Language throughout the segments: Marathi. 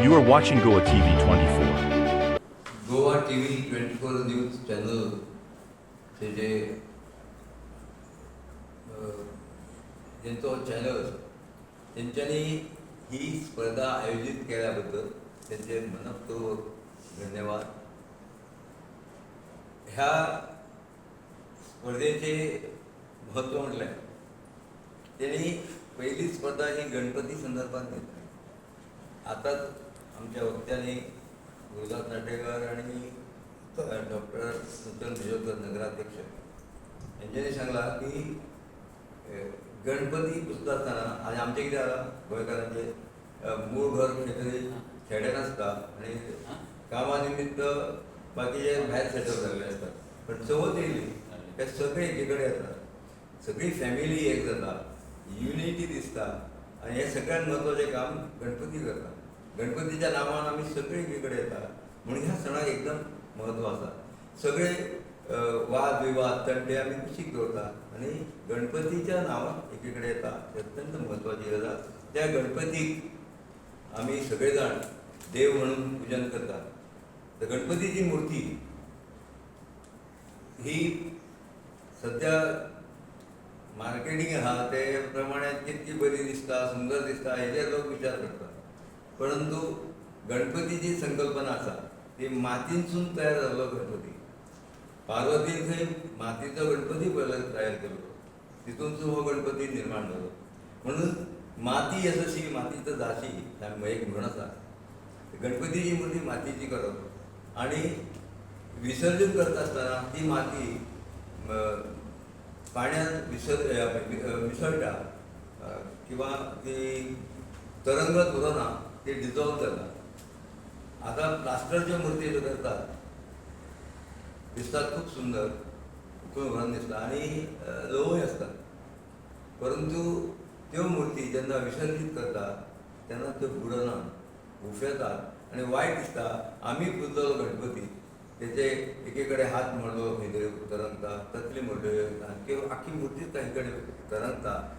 You are watching Goa TV 24. Goa T V twenty four news channel जे चॅनल त्यांच्यानी ही स्पर्धा आयोजित केल्याबद्दल त्यांचे मनपूर्वक धन्यवाद. ह्या स्पर्धेचे महत्त्व म्हटल्यार त्यांनी पहिली स्पर्धा ही गणपती संदर्भात घेतली. आता आमच्या वक्त्यांनी गुरुदास नाटेकर आणि डॉक्टर सुतन भिजोकर नगराध्यक्ष यांच्यानी सांगला की गणपती पुजता आसतना आनी आमचें कितें जाला गोंयकारांचे मूळ घर खंय खेड्यान आसता आनी कामा निमित्त बाकीचे भायर सेटल जाल्ले आसतात पण चवथ येयली ते सगळे एके कडेन येतात. सगळी फॅमिली एक जाता युनिटी दिसता आनी हें सगळ्यात म्हत्वाचें काम गणपती करता गणपतीच्या नांवान आमी सगळे एके कडेन येता म्हणून ह्या सणाक एकदम म्हत्व आसा सगळे वाद विवाद तंटे आमी कुशीक दवरतात आनी गणपतीच्या नावान एके कडेन येता अत्यंत म्हत्वाची गजाल. त्या गणपतीक आमी सगळे जाण देव म्हणून पुजन करतात. तर गणपतीची मुर्ती ही सध्या मार्केटींग आहा. ते प्रमाणे कितकी बरी दिसता सुंदर दिसता हेचेर लोक विचार करतात. परंतु गणपतीची संकल्पना आसा ती मातींसून तयार जाल्लो गणपती. पार्वतीन थंय मातीचो गणपती पयलो तयार केलो. तितूनसून हो गणपती निर्माण जालो म्हणून माती यशस्वी मातीचो जाशी एक म्हण आसा गणपतीची मूर्ती मातीची करप आणि विसर्जन करत असताना ती माती पाण्यात विसर मिसळटा किंवा ती तरंगत उरना ते डिझॉल्व जाता आता प्लास्टरच्या मुर्ती करतात दिसतात खूप सुंदर खूप भरून दिसता आणि अ, असतात. परंतु त्यो मुर्ती जेन्ना विसर्जित करतात तेन्ना त्यो बुडना उफेतात आणि वायट दिसता. आमी पुजलेलो गणपती त्याचे एके कडेन हात मोडलो खंय तरी तरंगता तसली मोडल्यो किंवा आख्खी मूर्तीच काही कडेन तरंगता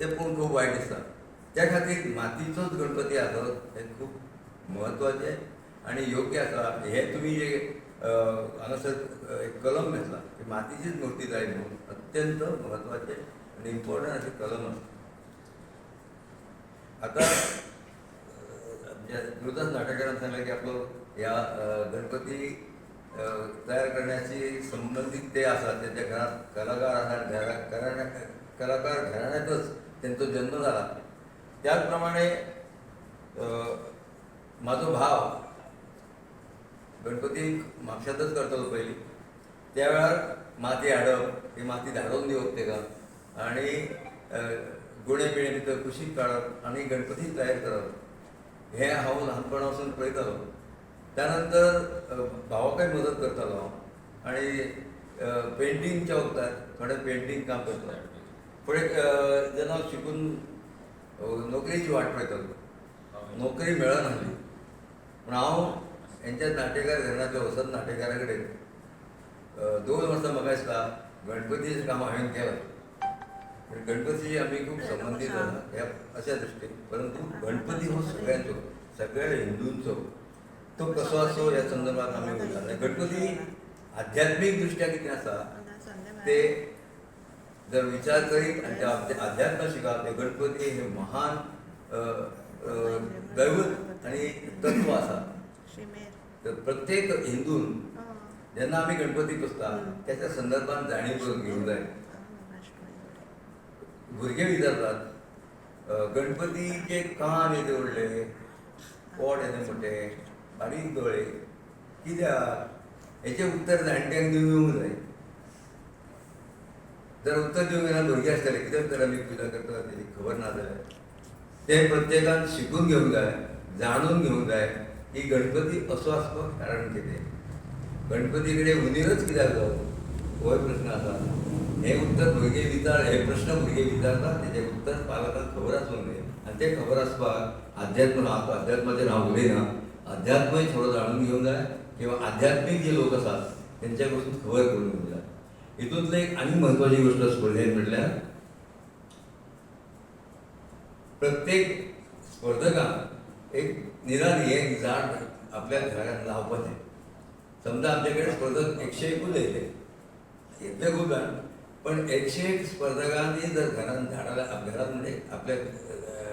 ते पळोवन खूब वायट दिसता त्या खातीर मातीचोच गणपती आसप हें खूब म्हत्वाचें आनी योग्य आसा हे तुमी जे हांगासर एक कलम घेतला की मातीचीच मुर्ती जाय म्हणून अत्यंत म्हत्वाचें आनी इम्पॉर्टंट अशें कलम आसा आता गुरुदास नाटेकरान सांगलें की आपलो ह्या गणपती तयार करण्याशी संबंधित ते आसा तेच्या घरात कलाकार आसा घरा घराण्या कलाकार घराण्यातच त्यांचा जन्म झाला. त्याचप्रमाणे अ, माझो भाव गणपती म्हापशातच करतलो पयलीं त्या वेळार माती हाडप ती माती धाडून दिवप तेका आनी अ, गुणे बिणे भितर कुशीक काडप आनी गणपती तयार करप हें हांव ल्हानपणा वचून पळयतालो त्यानंतर अ, भावाकय मदत करतालो हांव आनी पेंटिंगच्या वखदार थोडें पेंटींग काम करतालो फुडें जेन्ना हांव शिकून नोकरेची वाट पळयतालो नोकरी मेळनासली पूण हांव हेंच्या नाटेकार घराण्यातल्या वसंत नाटेकारा कडेन दोन वर्सां म्हाका दिसता गणपतीचें काम हांवें केलां. आनी गणपतीची आमी खूब संबंदीत ह्या अशा दृश्टीन परंतु गणपती हो सगळ्यांचो सगळ्या हिंदूंचो तो कसो आसो ह्या संदर्भात आमी उलयता आनी गणपती आध्यात्मीक दृश्ट्या कितें आसा ते जर विचार करीत आणि त्या अध्यात्म शिकप हे गणपती हे महान दैवत आणि तत्व आसा तर प्रत्येक हिंदून जेन्ना आमी गणपती पुजता त्याच्या संदर्भात जाणीव करून घेवंक जाय भुरगे विचारतात गणपतीचे कान येदे व्हडले पोट येदे मोठे बारीक दोळे कित्याक हेचे उत्तर जाणट्यांक दिवंक जाय जर उत्तर दिवंक गेला भुरगे आसतले कित्याक तर आमी पुजा करता तेजी खबर ना जाल्यार ते प्रत्येकान शिकून घेवंक जाय जाणून घेवंक जाय की गणपती असो आसपाक कारण कितें गणपती कडेन उंदीरच कित्याक जावं हो प्रश्न आसा हे उत्तर भुरगे विचार हे प्रश्न भुरगे विचारतात तेजे उत्तर पालकांक खबर आसूंक जाय आनी ते खबर आसपाक अध्यात्म हांव अध्यात्माचेर हांव उलयना अध्यात्मय थोडो जाणून घेवंक जाय किंवा आध्यात्मीक जे लोक आसात तेंच्या कडसून खबर करून जाय. हितूंतली एक आनी म्हत्वाची गोश्ट स्पर्धेन म्हटल्यार प्रत्येक स्पर्धकान एक निदान एक झाड आपल्या घरात लावपाचें समजा आमच्याकडे स्पर्धक एकशे एकूच येयले येतले खूप जाण पण एकशे एक स्पर्धकांनी जर घरात झाडाला घरात म्हणजे आपल्या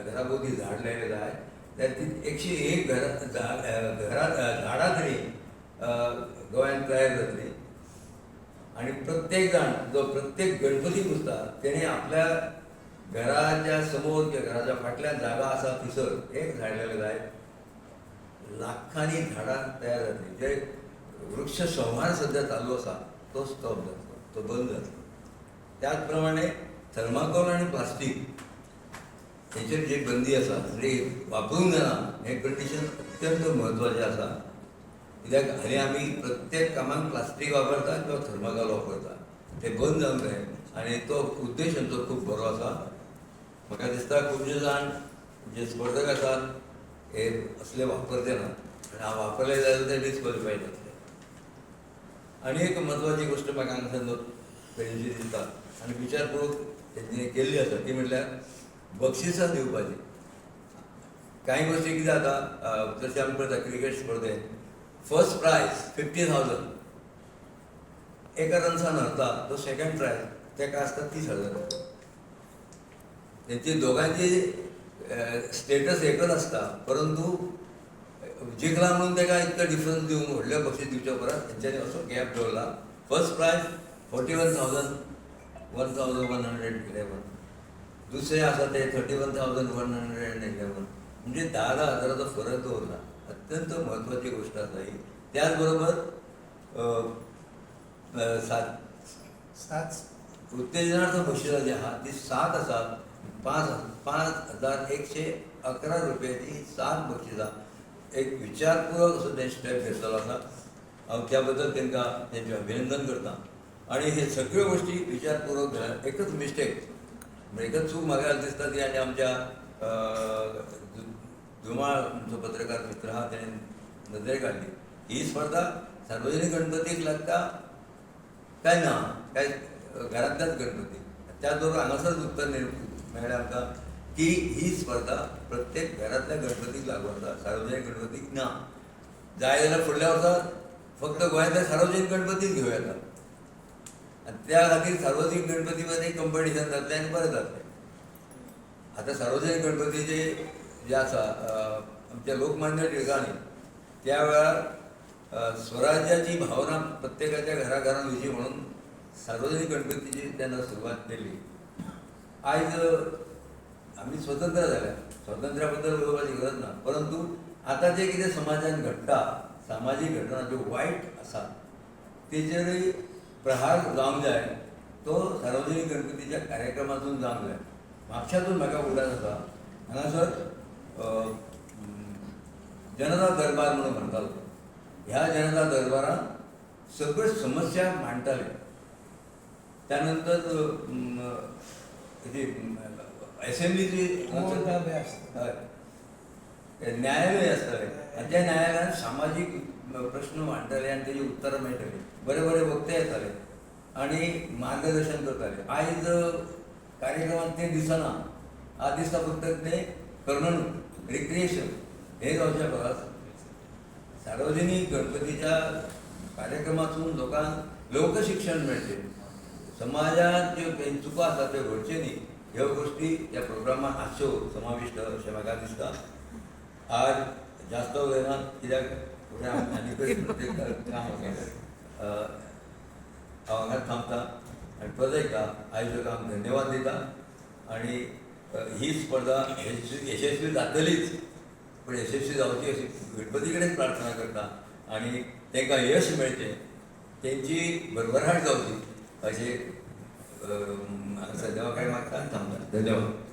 घराभोवती झाड लायले जाय तर ती एकशे एक घरात झाड घरात झाडां तरी गोंयांत तयार जातली आणि प्रत्येक जाण जो प्रत्येक गणपती पुजता त्याने आपल्या घराच्या समोर किंवा घराच्या फाटल्यान जागा आसा थंयसर एक झाड लायलें जाय लाखांनी झाडां तयार जातली जे वृक्ष संहार सध्या चालू आसा तो स्टॉप जातलो तो बंद जातलो त्याच प्रमाणे थर्माकोल आणि प्लास्टीक हेचेर जी बंदी आसा म्हणजे वापरूंक जायना हें कंडिशन अत्यंत म्हत्वाचें आसा कित्याक हालीं आमी प्रत्येक कामांक प्लास्टीक वापरता किंवा थर्माकोल वापरता ते बंद जावंक जाय आनी तो उद्देश आमचो खूब बरो आसा म्हाका दिसता खुबशे जाण जे स्पर्धक आसात हे असले वापरचे ना आनी हांव वापरले जाल्यार ते डिस्क्वॉलिफाय जातले आनी एक म्हत्वाची गोश्ट म्हाका हांगासर कळिल्ली दिसता आनी विचारपूर्वक तेंणी केल्ली आसा ती म्हटल्यार बक्षिसां दिवपाची कांय गोश्टी कितें जाता जशें आमी करता क्रिकेट स्पर्धेंत फर्स्ट प्रायज फिफ्टी थावजंड एका रनचा हरता तो सेकंड प्रायज तेका आसता तीस हजार. तेंची दोगांची स्टेटस एकच आसता परंतु जिखला म्हणून तेका इतकं डिफरन्स दिवंक व्हडलें बक्षीस दिवच्या परस तेंच्यांनी असो गॅप दवरला first prize forty one thousand one thousand one hundred eleven दुसरे आसा ते thirty one thousand one hundred and eleven म्हणजे धा धा हजाराचा फरक दवरला अत्यंत म्हत्वाची गोश्ट आसा ही त्याच बरोबर अं, अं, सात सात. उत्तेजनार्थ बक्षिसां जी आहा ती सात आसात पांच पांच हजार एकशे अकरा रुपयाची सात बक्षिसां एक विचारपूर्वक असो ते स्टेप घेतलेलो आसा हांव त्या बद्दल तांकां तेंचें अभिनंदन करता. आनी हे सगळ्यो गोश्टी विचारपूर्वक जाल्यार एकच मिस्टेक म्हणजे एकच चूक म्हाका दिसता ती आनी आमच्या धुमाळ जो पत्रकार मित्र हा त्याने नजरे काढली. ही स्पर्धा सार्वजनीक गणपतीक लागता काय ना काय घरांतल्याच गणपती. त्याचबरोबर हांगासरच उत्तर मेळ्ळें आमकां की ही स्पर्धा प्रत्येक घरांतल्या गणपतीक लागू आसा सार्वजनीक गणपतीक ना. जाय जाल्यार फुडल्या वर्सा फक्त गोंयांतल्या सार्वजनीक गणपतीच घेवं येता आनी त्या खातीर सार्वजनीक गणपती मदीं कंपिटिशन जातलें आनी बरें जातलें. आतां सार्वजनीक गणपतीचे जे आसा आमच्या लोकमान्य टिळकांनी त्या वेळार स्वराज्याची भावना प्रत्येकाच्या घराघरांत येवची म्हणून सार्वजनीक गणपतीची तेन्ना सुरवात केली. आयज आमी स्वतंत्र जाल्या स्वातंत्र्या बद्दल उलोवपाची गरज ना परंतु आतां जे कितें समाजान घडटा सामाजीक घटना ज्यो वायट आसा तेजेरूय प्रहार जावंक जाय तो सार्वजनीक गणपतीच्या कार्यक्रमातून जावंक जाय. म्हापशातून म्हाका उडान आसा हांगासर जनता दरबार म्हणून म्हणटालो ह्या जनता दरबारात सगळ्यो समस्या मांडटाले त्यानंतर असेंब्लीची. न्यायालय आसताले आनी त्या न्यायालयान सामाजीक प्रश्न मांडटाले आनी तेजी उत्तरां मेळटाली बरे बरे वक्ते येताले आनी मार्गदर्शन करताले आयज कार्यक्रमात ते दिसना. आज दिसता फक्त ते कर्णणूक रिक्रिएशन हे जावच्या परस सार्वजनीक गणपतीच्या कार्यक्रमातून लोकांक लोकशिक्षण मेळचे समाजात ज्यो काही चुको आसा त्यो घडचे न्ही. ह्यो गोश्टी त्या प्रोग्रामात आसच्यो समाविष्ट अशें म्हाका दिसता आज जास्त उलयना कित्याक फुडें आनी प्रत्येक काम हांव हांगाच थांबता. आनी परत एकदा आयोजकांक धन्यवाद दिता. आनी ही स्पर्धा यशस्वी यशस्वी जातलीच. पूण यशस्वी जावची अशी गणपती कडेन प्रार्थना करता आनी तांकां यश मेळचें तेंची भरभराट जावची अशें अं, हांगासर देवा कडेन मागता थांबता धन्यवाद.